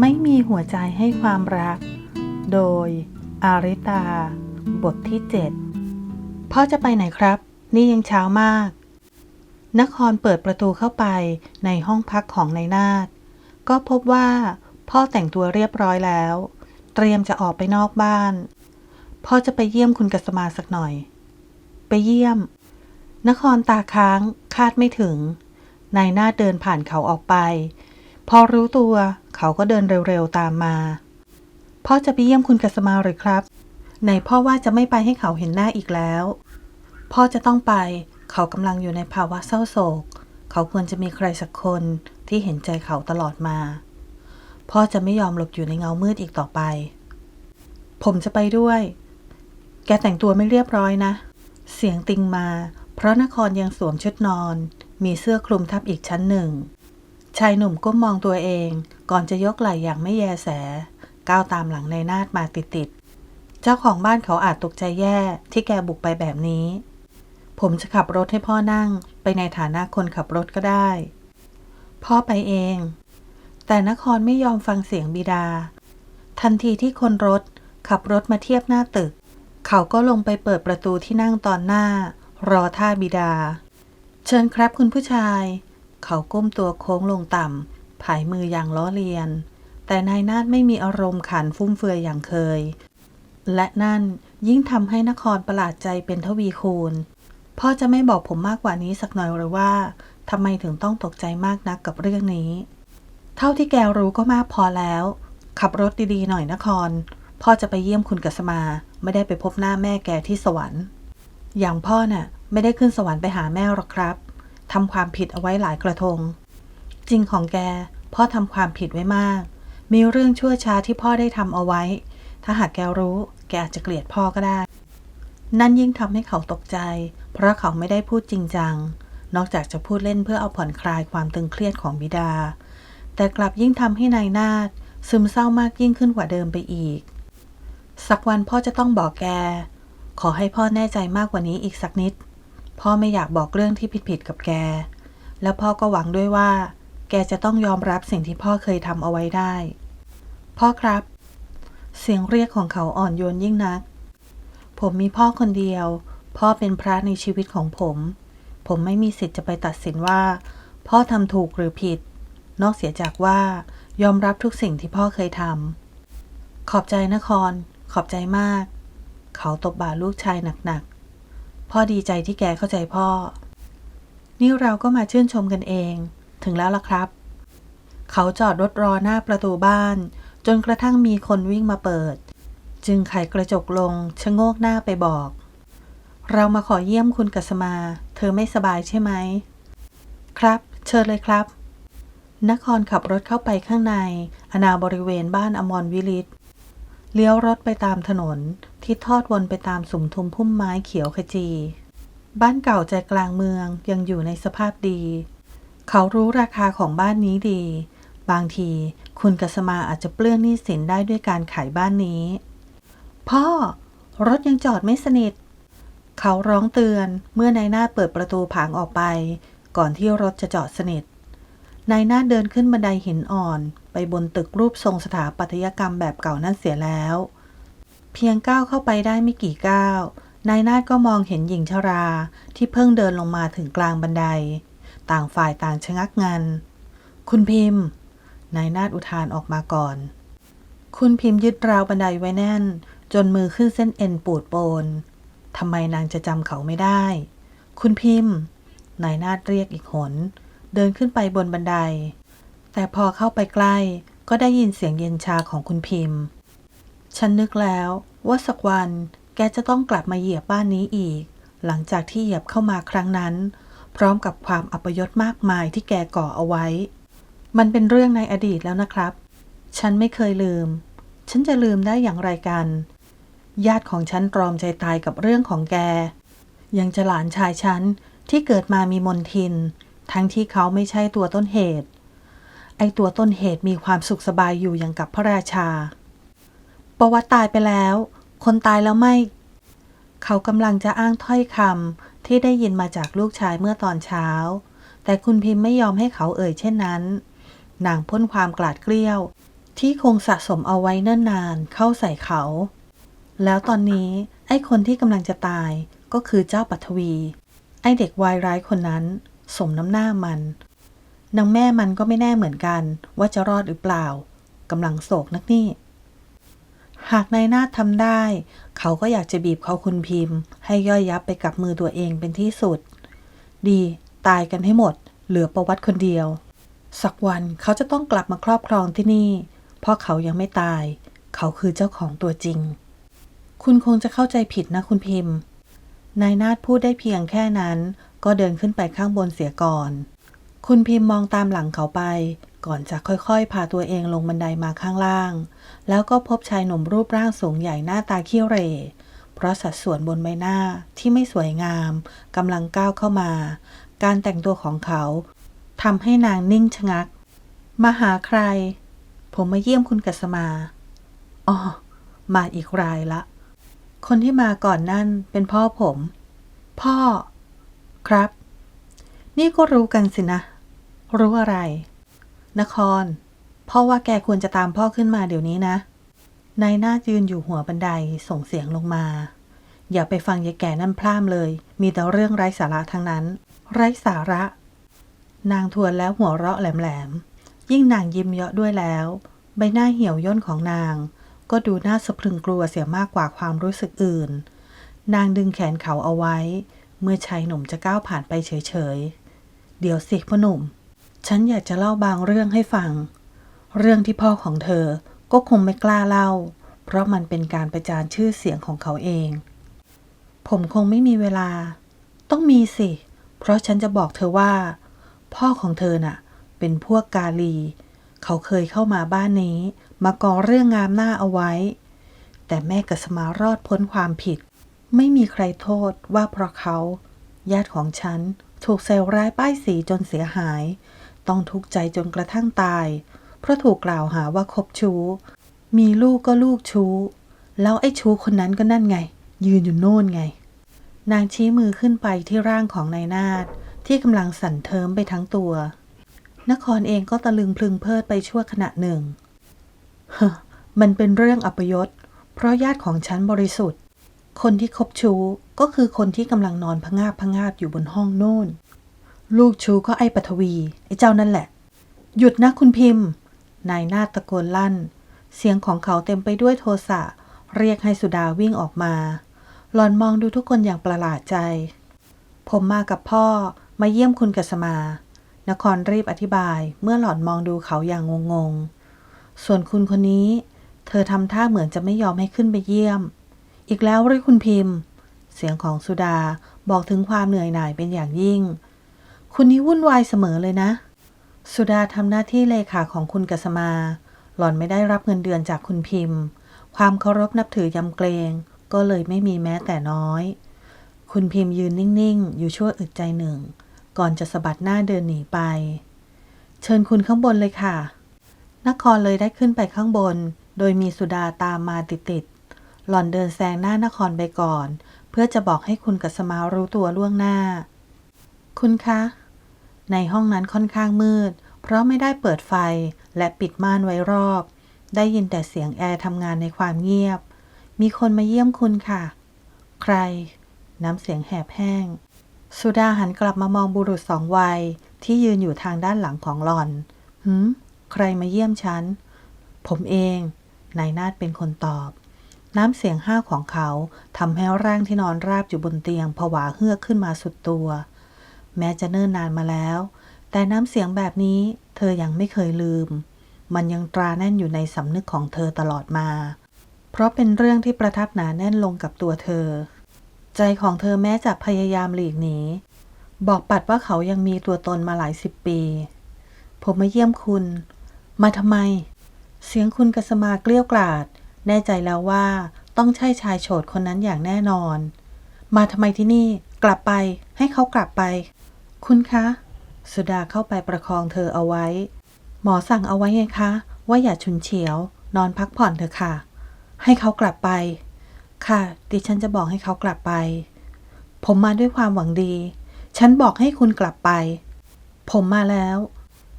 ไม่มีหัวใจให้ความรัก โดย อาริตา บทที่ 7 พ่อจะไปไหนครับ นี่ยังเช้ามาก นครเปิดประตูเข้าไปในห้องพักของนายนาฏก็พบว่า พ่อแต่งตัวเรียบร้อยแล้ว เตรียมจะออกไปนอกบ้าน พ่อจะไปเยี่ยมคุณกัสมาสักหน่อย ไปเยี่ยม นครตาค้างคาดไม่ถึงนายนาฏเดินผ่านเขาออกไป พอรู้ตัว เขาก็เดินเร็วๆตามมา พ่อจะไปเยี่ยมคุณกัสมาหรือครับ ไหนพ่อว่าจะไม่ไปให้เขาเห็นหน้าอีกแล้ว พ่อจะต้องไป เขากำลังอยู่ในภาวะเศร้าโศก เขาควรจะมีใครสักคนที่เห็นใจเขาตลอดมา พ่อจะไม่ยอมหลบอยู่ในเงามืดอีกต่อไป ผมจะไปด้วย แกแต่งตัวไม่เรียบร้อยนะ เสียงติงมา เพราะนครยังสวมชุดนอน มีเสื้อคลุมทับอีกชั้นหนึ่ง ชายหนุ่มก้มมองตัวเอง ก่อนจะยกไหล่อย่างไม่แยแส ก้าวตามหลังในนาดมาติดๆ เจ้าของบ้านเขาอาจตกใจแย่ที่แกบุกไปแบบนี้ ผมจะขับรถให้พ่อนั่ง ไปในฐานะคนขับรถก็ได้ พ่อไปเอง แต่นครไม่ยอมฟังเสียงบิดา ทันทีที่คนรถขับรถมาเทียบหน้าตึก เขาก็ลงไปเปิดประตูที่นั่งตอนหน้า รอท่าบิดา เชิญครับคุณผู้ชาย เขาก้มตัวโค้งลงต่ำผายมืออย่างล้อเลียน แต่นายนาฏไม่มีอารมณ์ขันฟุ่มเฟือยอย่างเคย และนั่นยิ่งทำให้นครประหลาดใจเป็นทวีคูณ พ่อจะไม่บอกผมมากกว่านี้สักหน่อยหรือว่าทำไมถึงต้องตกใจมากนักกับเรื่องนี้ เท่าที่แกรู้ก็มากพอแล้ว ขับรถดีๆหน่อยนคร พ่อจะไปเยี่ยมคุณกัสมา ไม่ได้ไปพบหน้าแม่แกที่สวรรค์ อย่างพ่อน่ะ ไม่ได้ขึ้นสวรรค์ไปหาแม่หรอกครับ ทำความผิดเอาไว้หลายกระทง จริงของแก พ่อทำความผิดไว้มาก มีเรื่องชั่วช้าที่พ่อได้ทำเอาไว้ ถ้าหากแกรู้ แกอาจจะเกลียดพ่อก็ได้ นั่นยิ่งทำให้เขาตกใจ เพราะเขาไม่ได้พูดจริงจัง นอกจากจะพูดเล่นเพื่อเอาผ่อนคลายความตึงเครียดของบิดา แต่กลับยิ่งทำให้นายนาฏซึมเศร้ามากยิ่งขึ้นกว่าเดิมไปอีก สักวันพ่อจะต้องบอกแก ขอให้พ่อแน่ใจมากกว่านี้อีกสักนิด พ่อไม่อยากบอกเรื่องที่ผิดๆกับแก แล้วพ่อก็หวังด้วยว่า แกจะต้องยอมรับสิ่งที่พ่อเคยทำเอาไว้ได้ พ่อครับ เสียงเรียกของเขาอ่อนโยนยิ่งนัก ผมมีพ่อคนเดียว พ่อเป็นพระในชีวิตของผม ผมไม่มีสิทธิ์จะไปตัดสินว่า พ่อทำถูกหรือผิด นอกเสียจากว่ายอมรับทุกสิ่งที่พ่อเคยทำขอบใจนคร ขอบใจมาก เขาตบบ่าลูกชายหนักๆ พ่อดีใจที่แกเข้าใจพ่อ นี่เราก็มาชื่นชมกันเอง ถึงแล้วล่ะครับ เขาจอดรถรอหน้าประตูบ้าน จนกระทั่งมีคนวิ่งมาเปิด จึงไขกระจกลงชะโงกหน้าไปบอก เรามาขอเยี่ยมคุณกัสมา เธอไม่สบายใช่ไหม ครับ เชิญเลยครับ นครขับรถเข้าไปข้างใน อนาบริเวณบ้านอมรวิลิต เลี้ยวรถไปตามถนน ที่ทอดวนไปตามสุมทุมพุ่มไม้เขียวขจี บ้านเก่าใจกลางเมืองยังอยู่ในสภาพดี เขารู้ราคาของบ้านนี้ดี บางทีคุณกัสมาอาจจะเปลื้องหนี้สินได้ด้วยการขายบ้านนี้ พ่อ รถยังจอดไม่สนิท เขาร้องเตือนเมื่อนายหน้าเปิดประตูผางออกไป ก่อนที่รถจะจอดสนิท นายหน้าเดินขึ้นบันไดหินอ่อน ไปบนตึกรูปทรงสถาปัตยกรรมแบบเก่านั่นเสียแล้ว เพียงก้าวเข้าไปได้ไม่กี่ก้าวนายนาฏก็มองเห็นหญิงชราที่เพิ่งเดินลงมาถึงกลางบันได ต่างฝ่ายต่างชะงักงัน คุณพิมพ์ นายนาฏอุทานออกมาก่อน คุณพิมพ์ยึดราวบันไดไว้แน่น จนมือขึ้นเส้นเอ็นปูดโปนทำไมนางจะจำเขาไม่ได้ คุณพิมพ์ นายนาฏเรียกอีกหน เดินขึ้นไปบนบันได แต่พอเข้าไปใกล้ก็ได้ยินเสียงเย็นชาของคุณพิมพ์ ฉันนึกแล้วว่าสักวันแกจะต้องกลับมาเหยียบบ้านนี้อีก หลังจากที่เหยียบเข้ามาครั้งนั้น พร้อมกับความอัปยศมากมายที่แกก่อเอาไว้ มันเป็นเรื่องในอดีตแล้วนะครับ ฉันไม่เคยลืม ฉันจะลืมได้อย่างไรกัน ญาติของฉันตรอมใจตายกับเรื่องของแก ยังจะหลานชายฉันที่เกิดมามีมนทิน ทั้งที่เขาไม่ใช่ตัวต้นเหตุ ไอตัวต้นเหตุมีความสุขสบายอยู่อย่างกับพระราชา ประวัติตายไปแล้ว คนตายแล้วไม่ เขากำลังจะอ้างถ้อยคำที่ได้ยินมาจากลูกชายเมื่อตอนเช้า แต่คุณพิมพ์ไม่ยอมให้เขาเอ่ยเช่นนั้น นางพ่นความกลาดเกลี้ยว ที่คงสะสมเอาไว้เนิ่นนานเข้าใส่เขา แล้วตอนนี้ไอ้คนที่กำลังจะตายก็คือเจ้าปัทวี ไอ้เด็กวายร้ายคนนั้น สมน้ำหน้ามัน นางแม่มันก็ไม่แน่เหมือนกัน ว่าจะรอดหรือเปล่ากำลังโศกนักนี่ หากนายนาทำได้ เขาก็อยากจะบีบเขาคุณพิมพ์ ให้ย่อยยับไปกับมือตัวเองเป็นที่สุด ดีตายกันให้หมด เหลือประวัติคนเดียว สักวันเขาจะต้องกลับมาครอบครองที่นี่ เพราะเขายังไม่ตาย เขาคือเจ้าของตัวจริง คุณคงจะเข้าใจผิดนะคุณพิมพ์นายนาฏพูดได้เพียงแค่นั้น ก็เดินขึ้นไปข้างบนเสียก่อน คุณพิมพ์มองตามหลังเขาไป ก่อนจะค่อยๆ พาตัวเองลงบันไดมาข้างล่าง แล้วก็พบชายหนุ่มรูปร่างสูงใหญ่หน้าตาขี้เหร่เพราะสัดส่วนบนใบหน้าที่ไม่สวยงามกำลังก้าวเข้ามา การแต่งตัวของเขาทำให้นางนิ่งชะงัก มาหาใคร ผมมาเยี่ยมคุณกัสมา อ๋อ มาอีกรายละ คนที่มาก่อนนั่นเป็นพ่อผม พ่อ ครับ นี่ก็รู้กันสินะ รู้อะไร นคร พ่อว่าแกควรจะตามพ่อขึ้นมาเดี๋ยวนี้นะนายหน้ายืนอยู่หัวบันไดส่งเสียงลงมา อย่าไปฟังยายแก่นั่นพร่ำเลย มีแต่เรื่องไร้สาระทั้งนั้น ไร้สาระ นางทวนแล้วหัวเราะแหลมๆ ยิ่งนางยิ้มเยาะด้วยแล้ว ใบหน้าเหี่ยวย่นของนาง ก็ดูน่าสะพรึงกลัวเสียมากกว่าความรู้สึกอื่น นางดึงแขนเขาเอาไว้ เมื่อชายหนุ่มจะก้าวผ่านไปเฉยๆ เดี๋ยวสิพ่อหนุ่ม ฉันอยากจะเล่าบางเรื่องให้ฟัง เรื่องที่พ่อของเธอก็คงไม่กล้าเล่า เพราะมันเป็นการประจานชื่อเสียงของเขาเอง ผมคงไม่มีเวลา ต้องมีสิ เพราะฉันจะบอกเธอว่า พ่อของเธอน่ะ เป็นพวกกาลี เขาเคยเข้ามาบ้านนี้ มาก่อเรื่องงามหน้าเอาไว้ แต่แม่กัสมารอดพ้นความผิด ไม่มีใครโทษว่าเพราะเขา ญาติของฉันถูกใส่ร้ายป้ายสีจนเสียหาย ต้องทุกข์ใจจนกระทั่งตาย เพราะถูกกล่าวหาว่าคบชู้ มีลูกก็ลูกชู้ แล้วไอ้ชู้คนนั้นก็นั่นไง ยืนอยู่โน่นไง นางชี้มือขึ้นไปที่ร่างของนายนาฏที่กำลังสั่นเทิมไปทั้งตัว นครเองก็ตะลึงพลึงเพลิดไปชั่วขณะหนึ่ง เฮ้มันเป็นเรื่องอัปยศ เพราะญาติของฉันบริสุทธิ์ คนที่คบชู้ก็คือคนที่กำลังนอนพงาบพงาบอยู่บนห้องโน่น ลูกชู้ก็ไอ้ปฐวี ไอ้เจ้านั่นแหละ หยุดนะคุณพิมพ์ นายนาฏตะโกนลั่น เสียงของเขาเต็มไปด้วยโทสะ เรียกให้สุดาวิ่งออกมา หลอนมองดูทุกคนอย่างประหลาดใจ ผมมากับพ่อมาเยี่ยมคุณกัสมา นครรีบอธิบายเมื่อหลอนมองดูเขาอย่างงงๆส่วนคุณคนนี้ เธอทำท่าเหมือนจะไม่ยอมให้ขึ้นไปเยี่ยม อีกแล้วหรือคุณพิมพ์ เสียงของสุดาบอกถึงความเหนื่อยหน่ายเป็นอย่างยิ่ง คุณนี้วุ่นวายเสมอเลยนะ สุดาทำหน้าที่เลขาของคุณกัสมา หล่อนไม่ได้รับเงินเดือนจากคุณพิมพ์ ความเคารพนับถือยำเกรง ก็เลยไม่มีแม้แต่น้อย คุณพิมพ์ยืนนิ่งๆ อยู่ชั่วอึดใจหนึ่ง ก่อนจะสะบัดหน้าเดินหนีไป เชิญคุณข้างบนเลยค่ะ นครเลยได้ขึ้นไปข้างบน โดยมีสุดาตามมาติดๆ หล่อนเดินแซงหน้านครไปก่อน เพื่อจะบอกให้คุณกัสมารู้ตัวล่วงหน้า คุณคะ ในห้องนั้นค่อนข้างมืด เพราะไม่ได้เปิดไฟและปิดม่านไว้รอบ ได้ยินแต่เสียงแอร์ทำงานในความเงียบ มีคนมาเยี่ยมคุณค่ะ ใคร น้ำเสียงแหบแห้ง สุดาหันกลับมามองบุรุษสองวัย ที่ยืนอยู่ทางด้านหลังของหลอนหืมใครมาเยี่ยมฉัน ผมเอง นายนาฏเป็นคนตอบ น้ำเสียงห้าวของเขาทำให้ร่างที่นอนราบอยู่บนเตียงผวาเฮือกขึ้นมาสุดตัว แม้จะเนิ่นนานมาแล้ว แต่น้ำเสียงแบบนี้เธอยังไม่เคยลืม มันยังตราแน่นอยู่ในสำนึกของเธอตลอดมา เพราะเป็นเรื่องที่ประทับหนาแน่นลงกับตัวเธอ ใจของเธอแม้จะพยายามหลีกหนี บอกปัดว่าเขายังมีตัวตนมาหลายสิบปี ผมมาเยี่ยมคุณ มาทำไม เสียงคุณกัสมาเกลี้ยวกล่อด แน่ใจแล้วว่าต้องใช่ชายโฉดคนนั้นอย่างแน่นอน มาทำไมที่นี่กลับไปให้เขากลับไป คุณคะ สุดาเข้าไปประคองเธอเอาไว้ หมอสั่งเอาไว้ไงคะ ว่าอย่าฉุนเฉียว นอนพักผ่อนเถอะค่ะ ให้เขากลับไป ค่ะ ดิฉันจะบอกให้เขากลับไป ผมมาด้วยความหวังดี ฉันบอกให้คุณกลับไป ผมมาแล้ว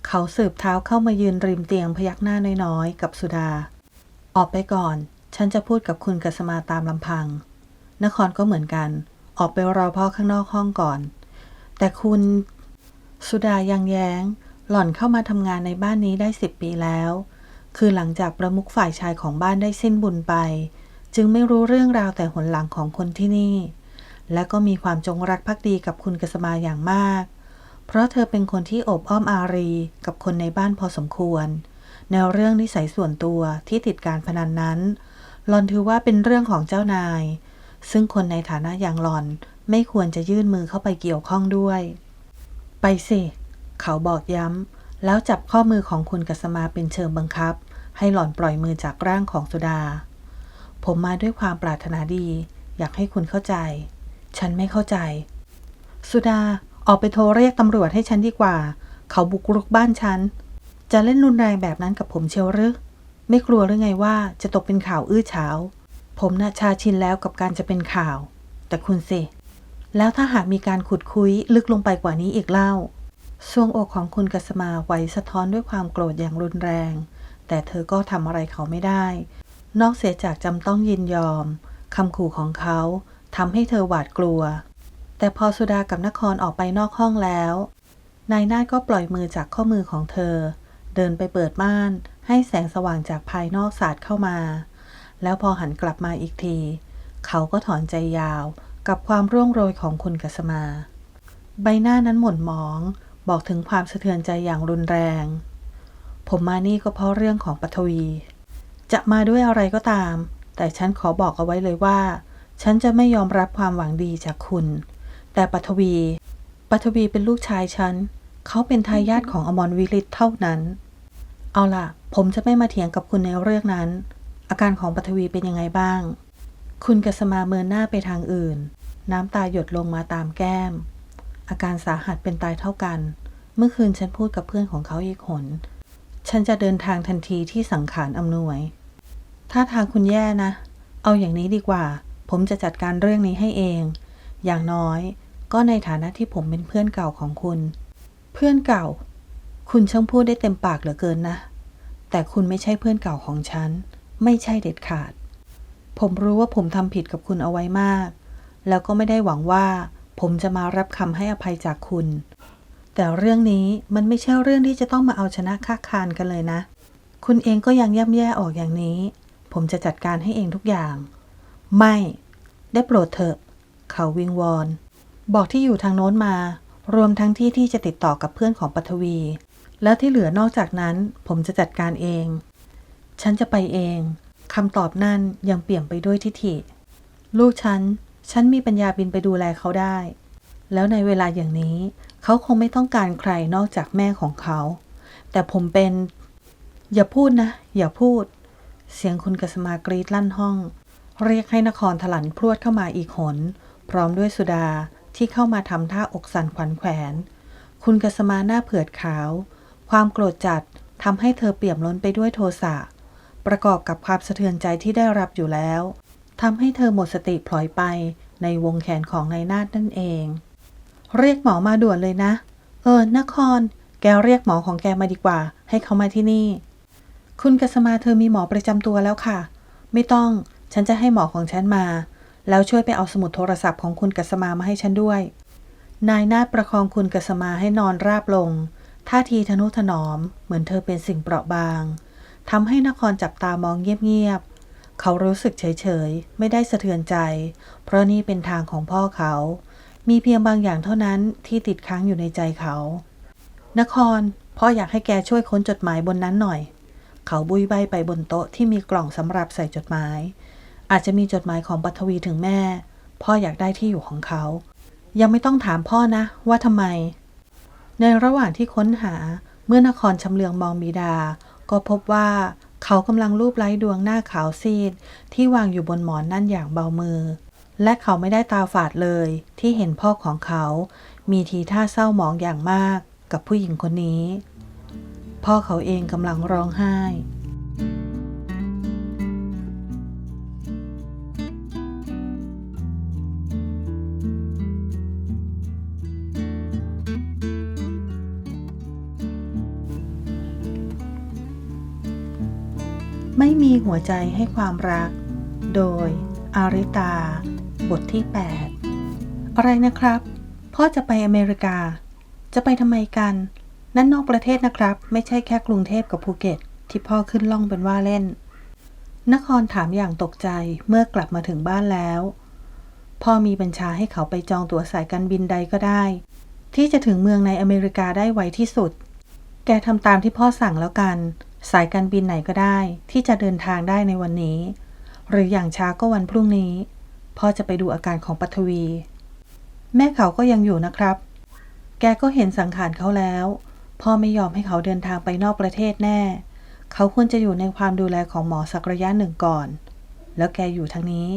เขาสืบเท้าเข้ามายืนริมเตียงพยักหน้าน้อยๆ กับสุดา ออกไปก่อน ฉันจะพูดกับคุณกัสมาตามลำพัง นครก็เหมือนกัน ออกไปรอพ่อข้างนอกห้องก่อน แต่คุณสุดายังแย้ง หล่อนเข้ามาทำงานในบ้านนี้ได้สิบปีแล้ว คือหลังจากประมุขฝ่ายชายของบ้านได้สิ้นบุญไป จึงไม่รู้เรื่องราวแต่หนหลังของคนที่นี่ และก็มีความจงรักภักดีกับคุณกสมาอย่างมาก เพราะเธอเป็นคนที่อบอ้อมอารีกับคนในบ้านพอสมควร แนวเรื่องนิสัยส่วนตัวที่ติดการพนันนั้น หลอนถือว่าเป็นเรื่องของเจ้านาย ซึ่งคนในฐานะอย่างหลอนไม่ควรจะยื่นมือเข้าไปเกี่ยวข้องด้วย ไปสิ เขาบอกย้ำ แล้วจับข้อมือของคุณกัสมาเป็นเชิงบังคับ ให้หล่อนปล่อยมือจากร่างของสุดา ผมมาด้วยความปรารถนาดี อยากให้คุณเข้าใจ ฉันไม่เข้าใจ สุดาออกไปโทรเรียกตำรวจให้ฉันดีกว่า เขาบุกรุกบ้านฉัน จะเล่นรุนแรงแบบนั้นกับผมเชียวหรือไม่กลัวหรือไงว่าจะตกเป็นข่าวอื้อเฉาผมน่ะชาชินแล้วกับการจะเป็นข่าว แต่คุณสิ แล้วถ้าหากมีการขุดคุยลึกลงไปกว่านี้อีกเล่าทรวงอกของคุณกัสมาไหวสะท้อนด้วยความโกรธอย่างรุนแรง แต่เธอก็ทำอะไรเขาไม่ได้ นอกเสียจากจำต้องยินยอมคำขู่ของเขาทำให้เธอหวาดกลัว แต่พอสุดากับนครออกไปนอกห้องแล้ว นายนาฏก็ปล่อยมือจากข้อมือของเธอ เดินไปเปิดม่าน ให้แสงสว่างจากภายนอกสาดเข้ามา แล้วพอหันกลับมาอีกที เขาก็ถอนใจยาวกับความร่วงโรยของคุณกัสมา ใบหน้านั้นหม่นหมอง บอกถึงความสะเทือนใจอย่างรุนแรง ผมมานี่ก็เพราะเรื่องของปัทวี จะมาด้วยอะไรก็ตาม แต่ฉันขอบอกเอาไว้เลยว่า ฉันจะไม่ยอมรับความหวังดีจากคุณ แต่ปัทวีปัทวีเป็นลูกชายฉัน เขาเป็นทายาทของอมรวิลิตเท่านั้น เอาล่ะ ผมจะไม่มาเถียงกับคุณในเรื่องนั้น อาการของปัทวีเป็นยังไงบ้าง คุณกัสมาเมินหน้าไปทางอื่น น้ำตาหยดลงมาตามแก้ม อาการสาหัสเป็นตายเท่ากัน เมื่อคืนฉันพูดกับเพื่อนของเขาอีกหนฉันจะเดินทางทันทีที่สังขารอำนวย ถ้าทางคุณแย่นะ เอาอย่างนี้ดีกว่า ผมจะจัดการเรื่องนี้ให้เอง อย่างน้อย ก็ในฐานะที่ผมเป็นเพื่อนเก่าของคุณ เพื่อนเก่า คุณช่างพูดได้เต็มปากเหลือเกินนะ แต่คุณไม่ใช่เพื่อนเก่าของฉัน ไม่ใช่เด็ดขาด ผมรู้ว่าผมทำผิดกับคุณเอาไว้มาก แล้วก็ไม่ได้หวังว่า ผมจะมารับคำให้อภัยจากคุณ แต่เรื่องนี้มันไม่ใช่เรื่องที่จะต้องมาเอาชนะค้าคานกันเลยนะ คุณเองก็ยังย่ำแย่ออกอย่างนี้ ผมจะจัดการให้เองทุกอย่าง ไม่ ได้โปรดเถอะ เขาวิงวอน บอกที่อยู่ทางโน้นมา รวมทั้งที่ที่จะติดต่อกับเพื่อนของปัทวี แล้วที่เหลือนอกจากนั้นผมจะจัดการเอง ฉันจะไปเองคำตอบนั่นยังเปี่ยมไปด้วยทิฐิ ลูกฉัน ฉันมีปัญญาบินไปดูแลเขาได้ แล้วในเวลาอย่างนี้ เขาคงไม่ต้องการใครนอกจากแม่ของเขา แต่ผมเป็น อย่าพูดนะ อย่าพูด เสียงคุณกสมากรีดลั่นห้อง เรียกให้นครถลันพรวดเข้ามาอีกหน พร้อมด้วยสุดาที่เข้ามาทำท่าอกสั่นขวัญแขวน คุณกสมาหน้าเผือดขาว ความโกรธจัดทำให้เธอเปี่ยมล้นไปด้วยโทสะ ประกอบกับความสะเทือนใจที่ได้รับอยู่แล้วทำให้เธอหมดสติพลอยไปในวงแขนของนายนาฏนั่นเอง เรียกหมอมาด่วนเลยนะ เออนคร แกเรียกหมอของแกมาดีกว่า ให้เขามาที่นี่ คุณกสมาเธอมีหมอประจำตัวแล้วค่ะ ไม่ต้อง ฉันจะให้หมอของฉันมา แล้วช่วยไปเอาสมุดโทรศัพท์ของคุณกสมามาให้ฉันด้วย นายนาฏประคองคุณกสมาให้นอนราบลง ท่าทีทนุถนอม เหมือนเธอเป็นสิ่งเปราะบางทำให้นครจับตามองเงียบๆ เขารู้สึกเฉยๆ ไม่ได้สะเทือนใจ เพราะนี่เป็นทางของพ่อเขา มีเพียงบางอย่างเท่านั้นที่ติดค้างอยู่ในใจเขา นคร พ่ออยากให้แกช่วยค้นจดหมายบนนั้นหน่อย เขาบุยใบไปบนโต๊ะที่มีกล่องสำหรับใส่จดหมาย อาจจะมีจดหมายของปัทวีถึงแม่ พ่ออยากได้ที่อยู่ของเขา ยังไม่ต้องถามพ่อนะว่าทำไม ในระหว่างที่ค้นหาเมื่อนครชำเลืองมองบิดา ก็พบว่าเขากำลังรูปไล้ดวงหน้าขาวซีด ที่วางอยู่บนหมอนนั่นอย่างเบามือ และเขาไม่ได้ตาฝาดเลยที่เห็นพ่อของเขา มีทีท่าเศร้าหมองอย่างมากกับผู้หญิงคนนี้ พ่อเขาเองกำลังร้องไห้ มีหัวใจให้ความรัก โดยอาริตา บทที่ 8 อะไรนะครับ พ่อจะไปอเมริกา จะไปทำไมกัน นั่นนอกประเทศนะครับ ไม่ใช่แค่กรุงเทพกับภูเก็ต ที่พ่อขึ้นล่องเป็นว่าเล่น นครถามอย่างตกใจเมื่อกลับมาถึงบ้านแล้ว พ่อมีบัญชาให้เขาไปจองตั๋วสายการบินใดก็ได้ ที่จะถึงเมืองในอเมริกาได้ไวที่สุด แกทำตามที่พ่อสั่งแล้วกัน สายการบินไหนก็ได้ที่จะเดินทางได้ในวันนี้ หรืออย่างช้าก็วันพรุ่งนี้ พ่อจะไปดูอาการของปัทวี แม่เขาก็ยังอยู่นะครับ แกก็เห็นสังขารเขาแล้ว พ่อไม่ยอมให้เขาเดินทางไปนอกประเทศแน่ เขาควรจะอยู่ในความดูแลของหมอสักระยะหนึ่งก่อน แล้วแกอยู่ทางนี้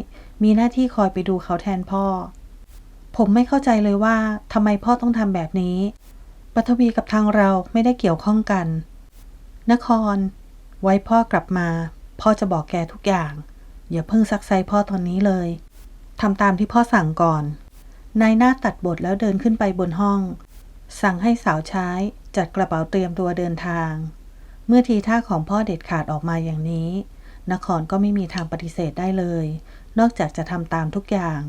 มีหน้าที่คอยไปดูเขาแทนพ่อ ผมไม่เข้าใจเลยว่าทำไมพ่อต้องทำแบบนี้ปัทวีกับทางเราไม่ได้เกี่ยวข้องกัน นคร ไว้พ่อกลับมา พ่อจะบอกแกทุกอย่าง อย่าเพิ่งซักไซพ่อตอนนี้เลยทำตามที่พ่อสั่งก่อน นายหน้าตัดบทแล้วเดินขึ้นไปบนห้อง สั่งให้สาวใช้จัดกระเป๋าเตรียมตัวเดินทาง เมื่อทีท่าของพ่อเด็ดขาดออกมาอย่างนี้ นครก็ไม่มีทางปฏิเสธได้เลย นอกจากจะทำตามทุกอย่าง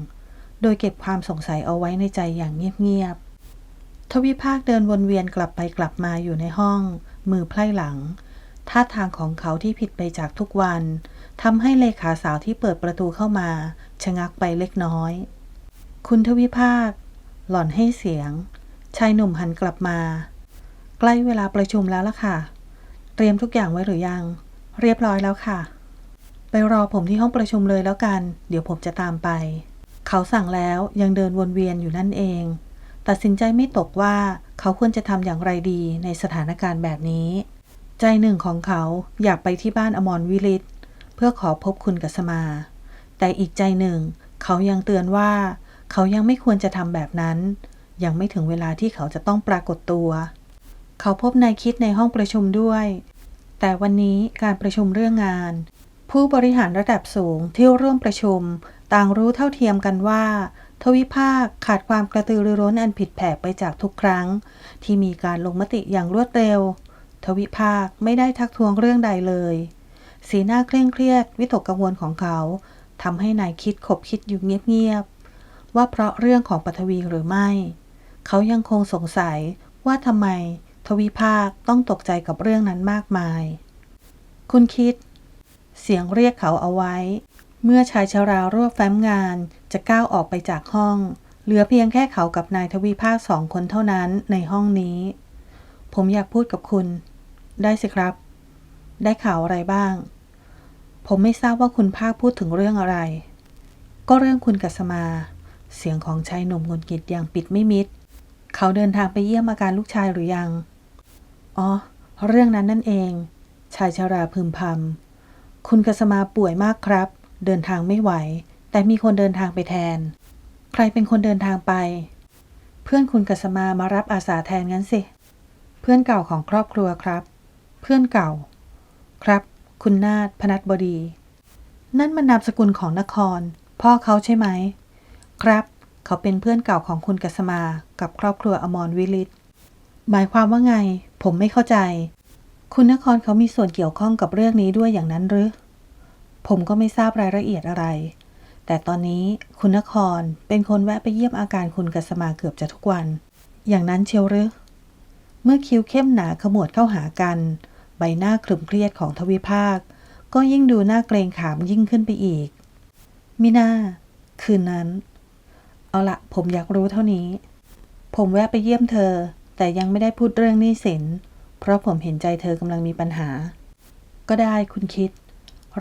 โดยเก็บความสงสัยเอาไว้ในใจอย่างเงียบๆทวิภาคเดินวนเวียนกลับไปกลับมาอยู่ในห้อง มือไพล่หลัง ท่าทางของเขาที่ผิดไปจากทุกวันทำให้เลขาสาวที่เปิดประตูเข้ามา ชะงักไปเล็กน้อย คุณทวิภาค หล่อนให้เสียง ชายหนุ่มหันกลับมา ใกล้เวลาประชุมแล้วล่ะค่ะ เตรียมทุกอย่างไว้หรือยัง เรียบร้อยแล้วค่ะ ไปรอผมที่ห้องประชุมเลยแล้วกัน เดี๋ยวผมจะตามไป เขาสั่งแล้วยังเดินวนเวียนอยู่นั่นเอง ตัดสินใจไม่ตกว่า เขาควรจะทำอย่างไรดีในสถานการณ์แบบนี้ ใจหนึ่งของเขาอยากไปที่บ้านอมรวิลิตเพื่อขอพบคุณกัสมา แต่อีกใจหนึ่ง เขายังเตือนว่า เขายังไม่ควรจะทำแบบนั้น ยังไม่ถึงเวลาที่เขาจะต้องปรากฏตัว เขาพบนายคิดในห้องประชุมด้วย แต่วันนี้การประชุมเรื่องงาน ผู้บริหารระดับสูงที่ร่วมประชุม ต่างรู้เท่าเทียมกันว่า ทวิภาคขาดความกระตือรือร้นอันผิดแผกไปจากทุกครั้ง ที่มีการลงมติอย่างรวดเร็ว ทวิภาคไม่ได้ทักท้วงเรื่องใดเลย สีหน้าเคร่งเครียด วิตกกังวลของเขาทำให้นายคิดขบคิดอยู่เงียบๆว่าเพราะเรื่องของปฐวีหรือไม่ เขายังคงสงสัยว่าทำไม ทวิภาคต้องตกใจกับเรื่องนั้นมากมาย คุณคิด เสียงเรียกเขาเอาไว้ เมื่อชายชารารวบแฟ้มงาน จะก้าวออกไปจากห้อง เหลือเพียงแค่เขากับนายทวีภาคสองคนเท่านั้นในห้องนี้ ผมอยากพูดกับคุณ ได้สิครับ ได้ข่าวอะไรบ้าง ผมไม่ทราบว่าคุณภาคพูดถึงเรื่องอะไร ก็เรื่องคุณกัสมา เสียงของชายหนุ่มงุดหงิดอย่างปิดไม่มิด เขาเดินทางไปเยี่ยมอาการลูกชายหรือยัง อ๋อ เรื่องนั้นนั่นเอง ชายชาราพึมพำคุณกัสมาป่วยมากครับ เดินทางไม่ไหว แต่มีคนเดินทางไปแทน ใครเป็นคนเดินทางไป เพื่อนคุณกัสมามารับอาสาแทนงั้นสิ เพื่อนเก่าของครอบครัวครับ เพื่อนเก่า ครับ คุณนาฏพนัสบดี นั่นมันนามสกุลของนคร พ่อเขาใช่ไหม ครับ เขาเป็นเพื่อนเก่าของคุณกัสมากับครอบครัวอมรวิลิตหมายความว่าไง ผมไม่เข้าใจ คุณนครเขามีส่วนเกี่ยวข้องกับเรื่องนี้ด้วยอย่างนั้นหรือ ผมก็ไม่ทราบรายละเอียดอะไร แต่ตอนนี้คุณนครเป็นคนแวะไปเยี่ยมอาการคุณกัสมาเกือบจะทุกวัน อย่างนั้นเชียวหรือ เมื่อคิ้วเข้มหนาขมวดเข้าหากัน ใบหน้าคลึมเครียดของทวิภาค ก็ยิ่งดูหน่าเกรงขามยิ่งขึ้นไปอีก มิน่า คืนนั้น เอาละผมอยากรู้เท่านี้ ผมแวะไปเยี่ยมเธอ แต่ยังไม่ได้พูดเรื่องหนี้สิน เพราะผมเห็นใจเธอกำลังมีปัญหา ก็ได้คุณคิด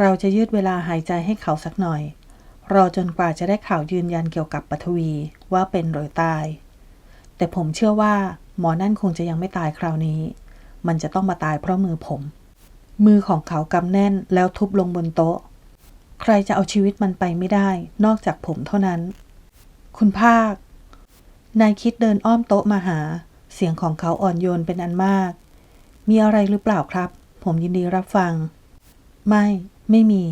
เราจะยืดเวลาหายใจให้เขาสักหน่อย รอจนกว่าจะได้ข่าวยืนยันเกี่ยวกับปฐวีว่าเป็นหรือตาย แต่ผมเชื่อว่าหมอนั่นคงจะยังไม่ตายคราวนี้ มันจะต้องมาตายเพราะมือผม มือของเขากำแน่นแล้วทุบลงบนโต๊ะ ใครจะเอาชีวิตมันไปไม่ได้ นอกจากผมเท่านั้น คุณภาคนายคิดเดินอ้อมโต๊ะมาหา เสียงของเขาอ่อนโยนเป็นอันมาก มีอะไรหรือเปล่าครับ ผมยินดีรับฟัง ไม่ ไม่มี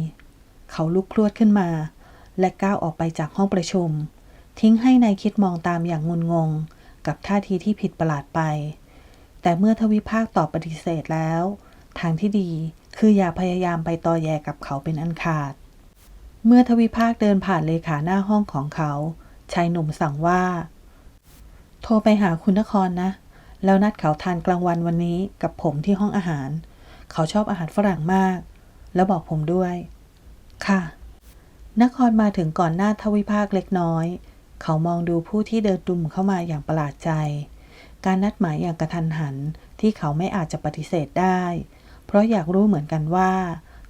เขาลุกคลวดขึ้นมา และก้าวออกไปจากห้องประชุม ทิ้งให้นายคิดมองตามอย่างงุนงง กับท่าทีที่ผิดประหลาดไป แต่เมื่อทวิภาคตอบปฏิเสธแล้ว ทางที่ดีคืออย่าพยายามไปตอแยกับเขาเป็นอันขาด เมื่อทวิภาคเดินผ่านเลขาหน้าห้องของเขา ชายหนุ่มสั่งว่า โทรไปหาคุณนครนะ แล้วนัดเขาทานกลางวันวันนี้กับผมที่ห้องอาหาร เขาชอบอาหารฝรั่งมาก แล้วบอกผมด้วย ค่ะ นครมาถึงก่อนหน้าทวิภาคเล็กน้อย เขามองดูผู้ที่เดินดุมเข้ามาอย่างประหลาดใจ การนัดหมายอย่างกระทันหันที่เขาไม่อาจจะปฏิเสธได้ เพราะอยากรู้เหมือนกันว่า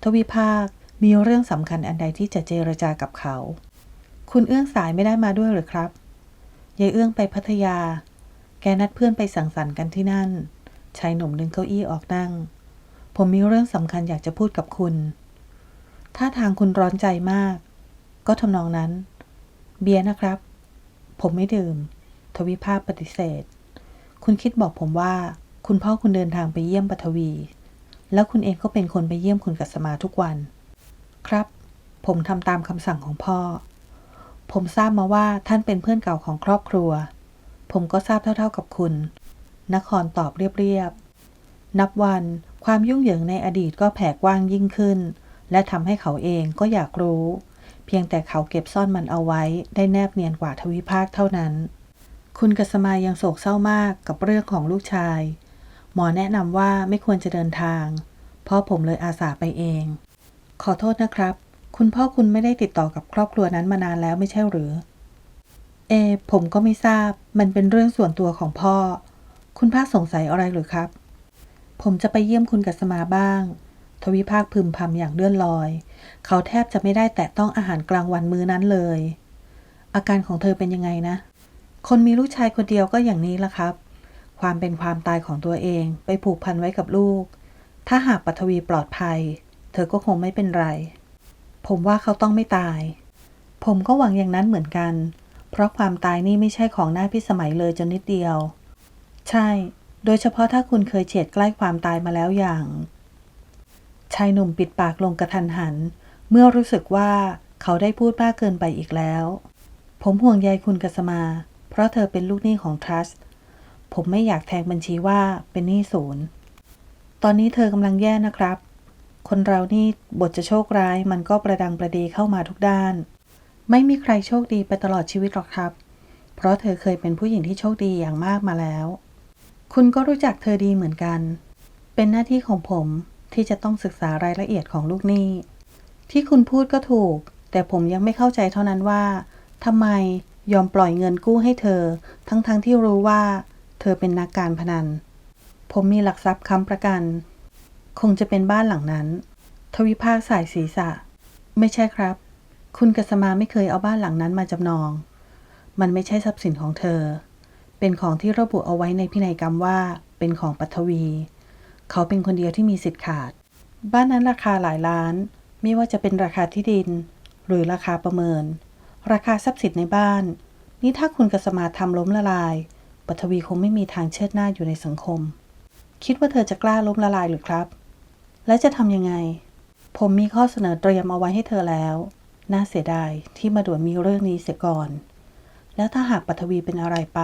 ทวิภาคมีเรื่องสำคัญอันใดที่จะเจรจากับเขา คุณเอื้องสายไม่ได้มาด้วยหรือครับยายเอื้องไปพัทยา แกนัดเพื่อนไปสังสรรค์กันที่นั่น ชายหนุ่มดึงเก้าอี้ออกนั่ง ผมมีเรื่องสำคัญอยากจะพูดกับคุณ ถ้าทางคุณร้อนใจมาก ก็ทำนองนั้น เบียร์นะครับ ผมไม่ดื่ม ทวิภาคปฏิเสธ คุณคิดบอกผมว่า คุณพ่อคุณเดินทางไปเยี่ยมปฐวี แล้วคุณเองก็เป็นคนไปเยี่ยมคุณกัสมาทุกวัน ครับ ผมทำตามคำสั่งของพ่อ ผมทราบมาว่าท่านเป็นเพื่อนเก่าของครอบครัว ผมก็ทราบเท่า ๆกับคุณ นครตอบเรียบๆนับวันความยุ่งเหยิงในอดีตก็แผ่กว้างยิ่งขึ้น และทำให้เขาเองก็อยากรู้ เพียงแต่เขาเก็บซ่อนมันเอาไว้ได้แนบเนียนกว่าทวิภาคเท่านั้น คุณกัสมายังโศกเศร้ามากกับเรื่องของลูกชาย หมอแนะนำว่าไม่ควรจะเดินทางเพราะผมเลยอาสาไปเอง ขอโทษนะครับ คุณพ่อคุณไม่ได้ติดต่อกับครอบครัวนั้นมานานแล้วไม่ใช่หรือ เอ ผมก็ไม่ทราบ มันเป็นเรื่องส่วนตัวของพ่อ คุณภาคสงสัยอะไรหรือครับ ผมจะไปเยี่ยมคุณกัสมาบ้าง ทวิภาคพึมพำอย่างเลื่อนลอย เขาแทบจะไม่ได้แตะต้องอาหารกลางวันมื้อนั้นเลย อาการของเธอเป็นยังไงนะ คนมีลูกชายคนเดียวก็อย่างนี้ละครับ ความเป็นความตายของตัวเองไปผูกพันไว้กับลูก ถ้าหากปัทวีปลอดภัย เธอก็คงไม่เป็นไร ผมว่าเขาต้องไม่ตาย ผมก็หวังอย่างนั้นเหมือนกัน เพราะความตายนี่ไม่ใช่ของหน้าพิสมัยเลยจนนิดเดียว ใช่ โดยเฉพาะถ้าคุณเคยเฉียดใกล้ความตายมาแล้วอย่างชายหนุ่มปิดปากลงกระทันหัน เมื่อรู้สึกว่าเขาได้พูดมากเกินไปอีกแล้ว ผมห่วงใยคุณกัสมา เพราะเธอเป็นลูกหนี้ของทรัสต์ผมไม่อยากแทงบัญชีว่าเป็นหนี้ศูนย์ ตอนนี้เธอกำลังแย่นะครับ คนเรานี่บทจะโชคร้ายมันก็ประดังประเดเข้ามาทุกด้าน ไม่มีใครโชคดีไปตลอดชีวิตหรอกครับ เพราะเธอเคยเป็นผู้หญิงที่โชคดีอย่างมากมาแล้ว คุณก็รู้จักเธอดีเหมือนกัน เป็นหน้าที่ของผมที่จะต้องศึกษารายละเอียดของลูกหนี้ ที่คุณพูดก็ถูก แต่ผมยังไม่เข้าใจเท่านั้นว่าทำไมยอมปล่อยเงินกู้ให้เธอ ทั้งๆทที่รู้ว่า เธอเป็นนักการพนัน ผมมีหลักทรัพย์ค้ำประกัน คงจะเป็นบ้านหลังนั้น ทวิภาคสายศีรษะ ไม่ใช่ครับ คุณกัสมาไม่เคยเอาบ้านหลังนั้นมาจำนอง มันไม่ใช่ทรัพย์สินของเธอ เป็นของที่ระบุเอาไว้ในพินัยกรรมว่า เป็นของปัทวี เขาเป็นคนเดียวที่มีสิทธิ์ขาด บ้านนั้นราคาหลายล้าน ไม่ว่าจะเป็นราคาที่ดิน หรือราคาประเมิน ราคาทรัพย์สินในบ้าน นี่ถ้าคุณกัสมาทำล้มละลายปทวีคงไม่มีทางเชิดหน้าอยู่ในสังคม คิดว่าเธอจะกล้าล้มละลายหรือครับ และจะทำยังไง ผมมีข้อเสนอเตรียมเอาไว้ให้เธอแล้ว น่าเสียดายที่มาด่วนมีเรื่องนี้เสียก่อน แล้วถ้าหากปทวีเป็นอะไรไป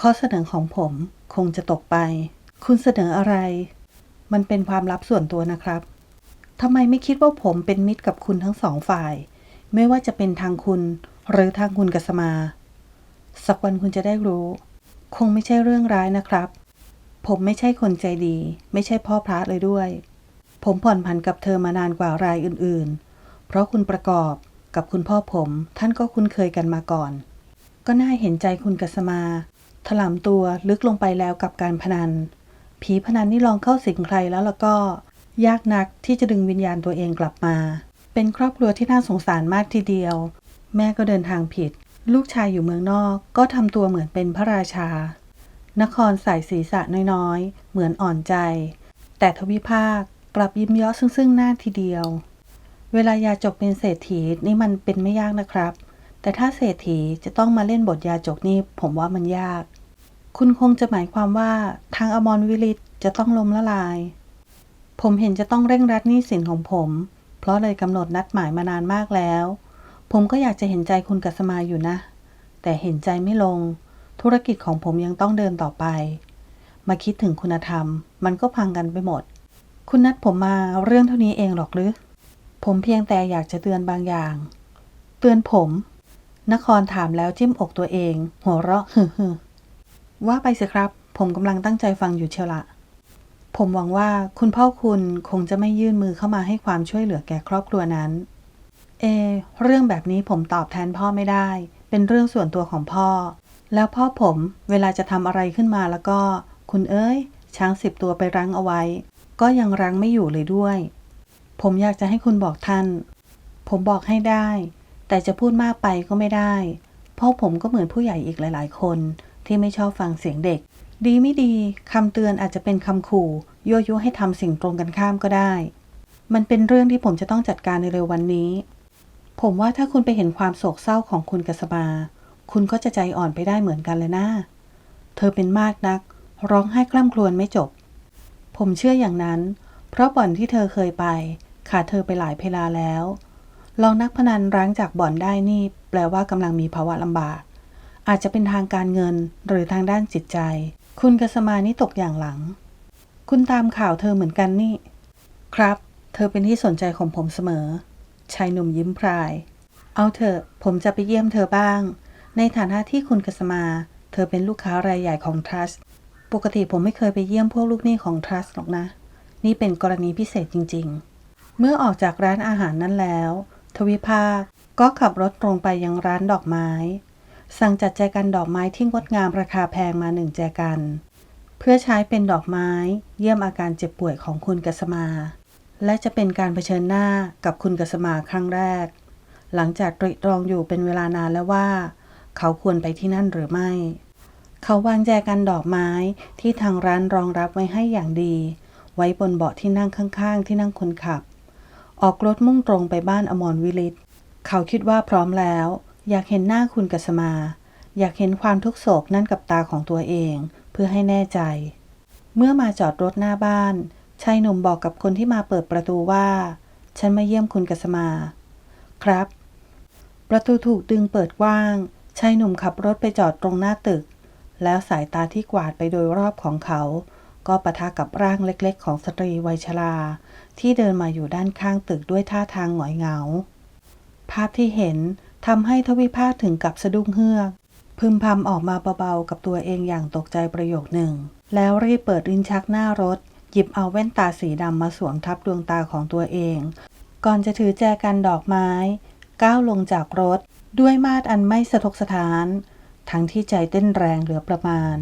ข้อเสนอของผมคงจะตกไป คุณเสนออะไร มันเป็นความลับส่วนตัวนะครับ ทำไมไม่คิดว่าผมเป็นมิตรกับคุณทั้งสองฝ่าย ไม่ว่าจะเป็นทางคุณ หรือทางคุณกัสมา สักวันคุณจะได้รู้ คงไม่ใช่เรื่องร้ายนะครับ ผมไม่ใช่คนใจดี ไม่ใช่พ่อพระเลยด้วย ผมผ่อนผันกับเธอมานานกว่ารายอื่นๆ เพราะคุณประกอบกับคุณพ่อผมท่านก็คุ้นเคยกันมาก่อน ก็น่าเห็นใจคุณกัสมาถลำตัวลึกลงไปแล้วกับการพนัน ผีพนันนี่ลองเข้าสิงใครแล้วแล้วก็ ยากนักที่จะดึงวิญญาณตัวเองกลับมา เป็นครอบครัวที่น่าสงสารมากทีเดียว แม่ก็เดินทางผิด ลูกชายอยู่เมืองนอกก็ทำตัวเหมือนเป็นพระราชา นครใส่ศีรษะน้อยๆ เหมือนอ่อนใจ แต่ทวิภาคกลับยิ้มยาะซึ่งๆหน้าทีเดียว เวลายาจกเป็นเศรษฐีนี่มันเป็นไม่ยากนะครับ แต่ถ้าเศรษฐีจะต้องมาเล่นบทยาจกนี่ผมว่ามันยาก คุณคงจะหมายความว่าทางอมรวิลิตจะต้องล้มละลาย ผมเห็นจะต้องเร่งรัดหนี้สินของผม เพราะเลยกำหนดนัดหมายมานานมากแล้ว ผมก็อยากจะเห็นใจคุณกัสมาอยู่นะ แต่เห็นใจไม่ลง ธุรกิจของผมยังต้องเดินต่อไป มาคิดถึงคุณธรรม มันก็พังกันไปหมด คุณนัดผมมาเรื่องเท่านี้เองหรอกหรือ ผมเพียงแต่อยากจะเตือนบางอย่าง เตือนผม นครถามแล้วจิ้มอกตัวเอง หัวเราะฮึฮึว่าไปสิครับ ผมกำลังตั้งใจฟังอยู่เชียวละ ผมหวังว่าคุณพ่อคุณคงจะไม่ยื่นมือเข้ามาให้ความช่วยเหลือแก่ครอบครัวนั้น เอ เรื่องแบบนี้ผมตอบแทนพ่อไม่ได้ เป็นเรื่องส่วนตัวของพ่อ แล้วพ่อผมเวลาจะทำอะไรขึ้นมาแล้วก็ คุณเอ้ย ช้างสิบตัวไปรั้งเอาไว้ ก็ยังรั้งไม่อยู่เลยด้วย ผมอยากจะให้คุณบอกท่าน ผมบอกให้ได้ แต่จะพูดมากไปก็ไม่ได้พราะผมก็เหมือนผู้ใหญ่อีกหลาย ๆ คนที่ไม่ชอบฟังเสียงเด็ก ดีไม่ดีคำเตือนอาจจะเป็นคำขู่ยั่วยุให้ทำสิ่งตรงกันข้ามก็ได้ มันเป็นเรื่องที่ผมจะต้องจัดการในเร็ววันนี้ ผมว่าถ้าคุณไปเห็นความโศกเศร้าของคุณกัสมาคุณก็จะใจอ่อนไปได้เหมือนกันเลยนะเธอเป็นมากนัก ร้องไห้คล่ำครวญไม่จบ ผมเชื่ออย่างนั้น เพราะบ่อนที่เธอเคยไป ขาดเธอไปหลายเพลาแล้ว ลองนักพนันร้างจากบ่อนได้นี่ แปลว่ากำลังมีภาวะลำบาก อาจจะเป็นทางการเงินหรือทางด้านจิตใจ คุณกสมานี่ตกอย่างหลัง คุณตามข่าวเธอเหมือนกันนี่ ครับ เธอเป็นที่สนใจของผมเสมอ ชายหนุ่มยิ้มพราย เอาเถอะ ผมจะไปเยี่ยมเธอบ้าง ในฐานะที่คุณกสมา เธอเป็นลูกค้ารายใหญ่ของทรัสปกติผมไม่เคยไปเยี่ยมพวกลูกหนี้ของทรัสหรอกนะ นี่เป็นกรณีพิเศษจริง ๆ เมื่อออกจากร้านอาหารนั้นแล้ว ทวิภาคก็ขับรถตรงไปยังร้านดอกไม้ สั่งจัดแจกันดอกไม้ที่งดงามราคาแพงมาหนึ่งแจกัน เพื่อใช้เป็นดอกไม้เยี่ยมอาการเจ็บป่วยของคุณกัสมา และจะเป็นการเผชิญหน้ากับคุณกัสมาครั้งแรก หลังจากตรีตรองอยู่เป็นเวลานานแล้วว่า เขาควรไปที่นั่นหรือไม่ เขาวางแจกันดอกไม้ที่ทางร้านรองรับไว้ให้อย่างดี ไว้บนเบาะที่นั่งข้างๆ ที่นั่งคนขับ ออกรถมุ่งตรงไปบ้านอมรวิลิตเขาคิดว่าพร้อมแล้ว อยากเห็นหน้าคุณกัสมา อยากเห็นความทุกโศกนั่นกับตาของตัวเอง เพื่อให้แน่ใจ เมื่อมาจอดรถหน้าบ้านชายหนุ่มบอกกับคนที่มาเปิดประตูว่า ฉันมาเยี่ยมคุณกัสมา ครับ ประตูถูกดึงเปิดกว้างชายหนุ่มขับรถไปจอดตรงหน้าตึก แล้วสายตาที่กวาดไปโดยรอบของเขา ก็ปะทะกับร่างเล็กๆ ของสตรีวัยชรา ที่เดินมาอยู่ด้านข้างตึกด้วยท่าทางหงอยเหงา ภาพที่เห็น ทำให้ทวิภาคถึงกับสะดุ้งเฮือก พึมพำออกมาเบาๆกับตัวเองอย่างตกใจประโยคหนึ่ง แล้วรีบเปิดลิ้นชักหน้ารถ หยิบเอาแว่นตาสีดำมาสวมทับดวงตาของตัวเอง ก่อนจะถือแจกันดอกไม้ ก้าวลงจากรถ ด้วยมาดอันไม่สะทกสถาน ทั้งที่ใจเต้นแรงเหลือประมาณ